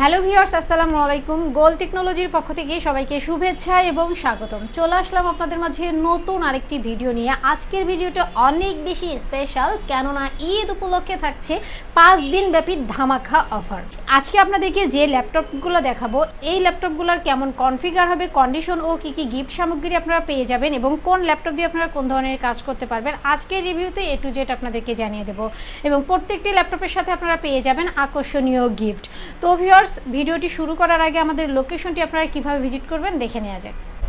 Hello viewers, আসসালামু আলাইকুম। গোল টেকনোলজির পক্ষ থেকে সবাইকে শুভেচ্ছা এবং স্বাগতম। চলে আসলাম আপনাদের মাঝে নতুন আরেকটি ভিডিও নিয়ে। আজকের ভিডিওটা অনেক বেশি স্পেশাল কেননা ঈদ উপলক্ষে থাকছে পাঁচ দিন ব্যাপী ধামাখা অফার আজকে আপনাদেরকে যে ল্যাপটপগুলো দেখাবো, এই ল্যাপটপগুলোর কেমন কনফিগার হবে কন্ডিশন ও কি কি গিফট সামগ্রী আপনারা পেয়ে যাবেন এবং কোন ল্যাপটপ দিয়ে আপনারা কোন ধরনের কাজ করতে পারবেন, আজকের রিভিউতে এ টু জেড আপনাদেরকে জানিয়ে দেবো। এবং প্রত্যেকটি ল্যাপটপের সাথে আপনারা পেয়ে যাবেন আকর্ষণীয় গিফট তো ভিউয়ার্স ভিডিওটি শুরু করার আগে আমাদের লোকেশনটি আপনারা কীভাবে ভিজিট করবেন দেখে নেওয়া যাক।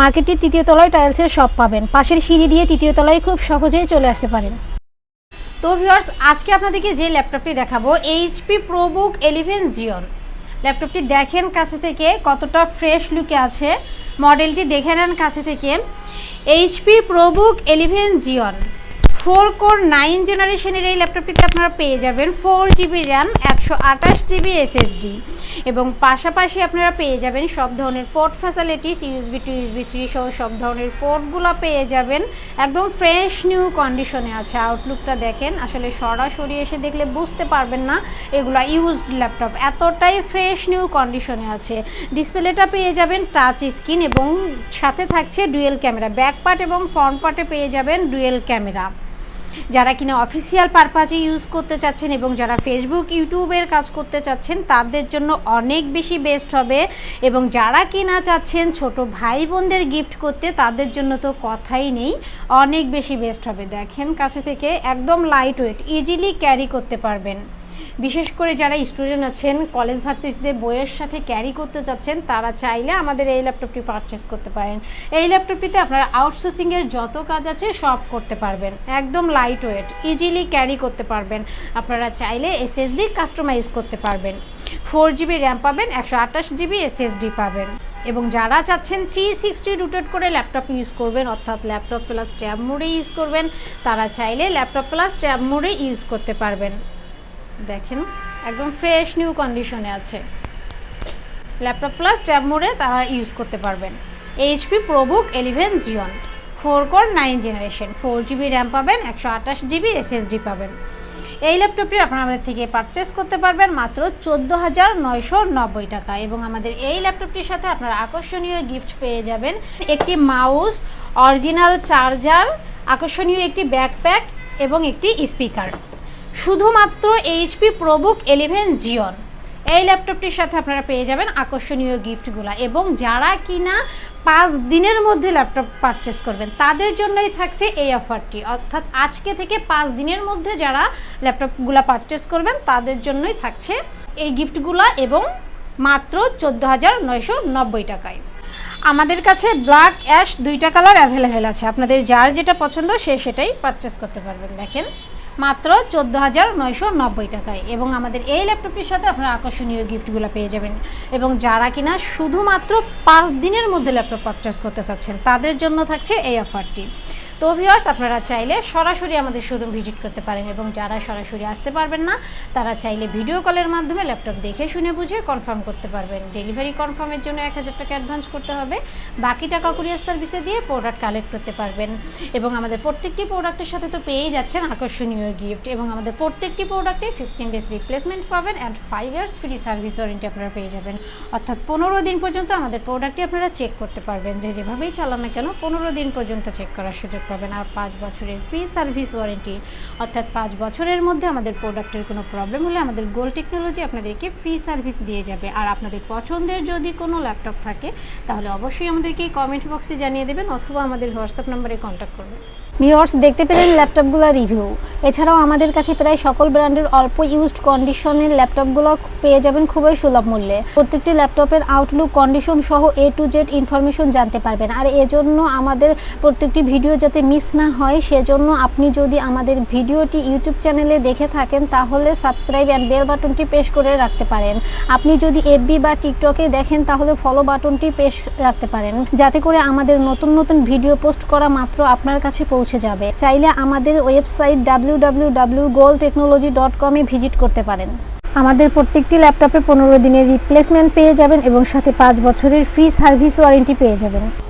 মার্কেটটির তৃতীয় তলায় টাইলসের শপ পাবেন। পাশের সিঁড়ি দিয়ে তৃতীয় তলায় খুব সহজেই চলে আসতে পারেন। তো ভিউয়ার্স আজকে আপনাদেরকে যে ল্যাপটপটি দেখাবো এইচপি প্রোবুক এলিভেন জিওন ল্যাপটপটি দেখেন কাছে থেকে কতটা ফ্রেশ লুকে আছে। মডেলটি দেখে নেন কাছে থেকে। HP ProBook eleven Xeon four core nine জেনারেশনের এই ল্যাপটপটিতে আপনারা পেয়ে যাবেন ফোর জিবি র্যাম, একশো আঠাশ জিবি এসএসডি এবং পাশাপাশি আপনারা পেয়ে যাবেন সব ধরনের port facilities USB two USB three সহ সব ধরনের পোর্টগুলো পেয়ে যাবেন। একদম ফ্রেশ নিউ কন্ডিশনে আছে। আউটলুকটা দেখেন, আসলে সরাসরি এসে দেখলে বুঝতে পারবেন না এগুলো ইউজড ল্যাপটপ এতটাই ফ্রেশ নিউ কন্ডিশনে আছে। ডিসপ্লেটা পেয়ে যাবেন টাচ স্ক্রিন এবং সাথে থাকছে ডুয়েল ক্যামেরা ব্যাক পার্ট এবং ফ্রন্ট পার্টে পেয়ে যাবেন ডুয়েল ক্যামেরা যারা কিনা অফিসিয়াল পারপাজে ইউজ করতে চাচ্ছেন এবং যারা ফেসবুক ইউটিউবের কাজ করতে চাচ্ছেন, তাদের জন্য অনেক বেশি বেস্ট হবে। এবং যারা কিনা চাচ্ছেন ছোট ভাই বোনদের গিফট করতে, তাদের জন্য তো কথাই নেই। অনেক বেশি বেস্ট হবে। দেখেন কাছে থেকে একদম লাইট ওয়েট ইজিলি ক্যারি করতে পারবেন। বিশেষ করে যারা স্টুডেন্ট আছেন কলেজ ভার্সিটিতে বইয়ের সাথে ক্যারি করতে চাচ্ছেন তারা চাইলে আমাদের এই ল্যাপটপটি পারচেস করতে পারেন। এই ল্যাপটপটিতে আপনারা আউটসোর্সিংয়ের যত কাজ আছে সব করতে পারবেন। একদম লাইট ওয়েট ইজিলি ক্যারি করতে পারবেন। আপনারা চাইলে এসএসডি কাস্টমাইজ করতে পারবেন। ফোর জিবি র্যাম পাবেন, একশো আঠাশ জিবি এসএসডি পাবেন। এবং যারা চাচ্ছেন থ্রি সিক্সটি রুটেড করে ল্যাপটপ ইউজ করবেন, অর্থাৎ ল্যাপটপ প্লাস ট্যাব মোডে ইউজ করবেন, তারা চাইলে ল্যাপটপ প্লাস ট্যাব মোডে ইউজ করতে পারবেন। দেখেন, একদম ফ্রেশ নিউ কন্ডিশনে আছে। ল্যাপটপ প্লাস ট্যাব মোডে তারা ইউজ করতে পারবেন। HP ProBook eleven Xeon four core nine generation four GB RAM পাবেন, একশো আঠাশ জিবি এসএসডি পাবেন। এই ল্যাপটপটি আপনারা আমাদের থেকে পারচেস করতে পারবেন মাত্র চোদ্দ হাজার নয়শো নব্বই টাকা। এবং আমাদের এই ল্যাপটপটির সাথে আপনারা আকর্ষণীয় গিফট পেয়ে যাবেন একটি মাউস অরিজিনাল চার্জার আকর্ষণীয় একটি ব্যাকপ্যাক এবং একটি স্পিকার শুধুমাত্র এইচপি প্রবুক এলিভেন জিওন এই ল্যাপটপটির সাথে আপনারা পেয়ে যাবেন আকর্ষণীয় গিফটগুলো এবং যারা কিনা পাঁচ দিনের মধ্যে ল্যাপটপ পারচেস করবেন, তাদের জন্যই থাকছে এই অফারটি অর্থাৎ আজকে থেকে পাঁচ দিনের মধ্যে যারা ল্যাপটপগুলো পারচেস করবেন, তাদের জন্যই থাকছে এই গিফটগুলো এবং মাত্র চোদ্দ হাজার নয়শো নব্বই টাকায়। আমাদের কাছে ব্ল্যাক অ্যাশ দুইটা কালার অ্যাভেলেবেল আছে। আপনাদের যার যেটা পছন্দ সে সেটাই পারচেস করতে পারবেন, দেখেন। মাত্র চোদ্দ হাজার নয়শো নব্বই টাকায়। এবং আমাদের এই ল্যাপটপটির সাথে আপনারা আকর্ষণীয় গিফটগুলো পেয়ে যাবেন। এবং যারা কিনা শুধুমাত্র পাঁচ দিনের মধ্যে ল্যাপটপ পারচেস করতে চাচ্ছেন, তাদের জন্য থাকছে এই অফারটি তো ভিউয়ার্স আপনারা চাইলে সরাসরি আমাদের শোরুম ভিজিট করতে পারেন এবং যারা সরাসরি আসতে পারবেন না, তারা চাইলে ভিডিও কলের মাধ্যমে ল্যাপটপ দেখে শুনে বুঝে কনফার্ম করতে পারবেন। ডেলিভারি কনফার্মের জন্য এক হাজার টাকা অ্যাডভান্স করতে হবে। বাকি টাকা কুরিয়ার সার্ভিসে দিয়ে প্রোডাক্ট কালেক্ট করতে পারবেন। এবং আমাদের প্রত্যেকটি প্রোডাক্টের সাথে তো পেয়েই যাচ্ছেন আকর্ষণীয় গিফট এবং আমাদের প্রত্যেকটি প্রোডাক্টে ফিফটিন ডেজ রিপ্লেসমেন্ট পাবেন and five years free service warranty আপনারা পেয়ে যাবেন। অর্থাৎ পনেরো দিন পর্যন্ত আমাদের প্রোডাক্টটি আপনারা চেক করতে পারবেন। যে যেভাবেই চালান না কেন, পনেরো দিন পর্যন্ত চেক করার সুযোগ পাবেন আর পাঁচ বছরের ফ্রি সার্ভিস ওয়ারেন্টি। অর্থাৎ পাঁচ বছরের মধ্যে আমাদের প্রোডাক্টের কোনো প্রবলেম হলে আমাদের গোল টেকনোলজি আপনাদেরকে ফ্রি সার্ভিস দিয়ে যাবে। আর আপনাদের পছন্দের যদি কোনো ল্যাপটপ থাকে, তাহলে অবশ্যই আমাদেরকে কমেন্ট বক্সে জানিয়ে দেবেন অথবা আমাদের হোয়াটসঅ্যাপ নম্বরে কন্ট্যাক্ট করবেন। ভিউয়ার্স, দেখতে পেলেন ল্যাপটপগুলো রিভিউ এছাড়াও আমাদের কাছে প্রায় সকল ব্র্যান্ডের অল্প ইউজড কন্ডিশনের ল্যাপটপগুলো পেয়ে যাবেন খুবই সুলভ মূল্যে। প্রত্যেকটি ল্যাপটপের আউটলুক কন্ডিশন সহ এ টু জেড ইনফরমেশন জানতে পারবেন। আর এজন্য আমাদের প্রত্যেকটি ভিডিও যাতে মিস না হয়, সেজন্য আপনি যদি আমাদের ভিডিওটি ইউটিউব চ্যানেলে দেখে থাকেন, তাহলে সাবস্ক্রাইব অ্যান্ড বেল বাটনটি প্রেস করে রাখতে পারেন। আপনি যদি এফবি বা টিকটকে দেখেন, তাহলে ফলো বাটনটি প্রেস রাখতে পারেন, যাতে করে আমাদের নতুন নতুন ভিডিও পোস্ট করা মাত্র আপনার কাছে পৌঁছে যাবে। চাইলে আমাদের website W W W goal technology dot visit করতে পারেন। আমাদের প্রত্যেকটি ল্যাপটপে পনেরো দিনের রিপ্লেসমেন্ট পেয়ে যাবেন এবং সাথে পাঁচ বছরের ফ্রি সার্ভিস ওয়ারেন্টি পেয়ে যাবেন।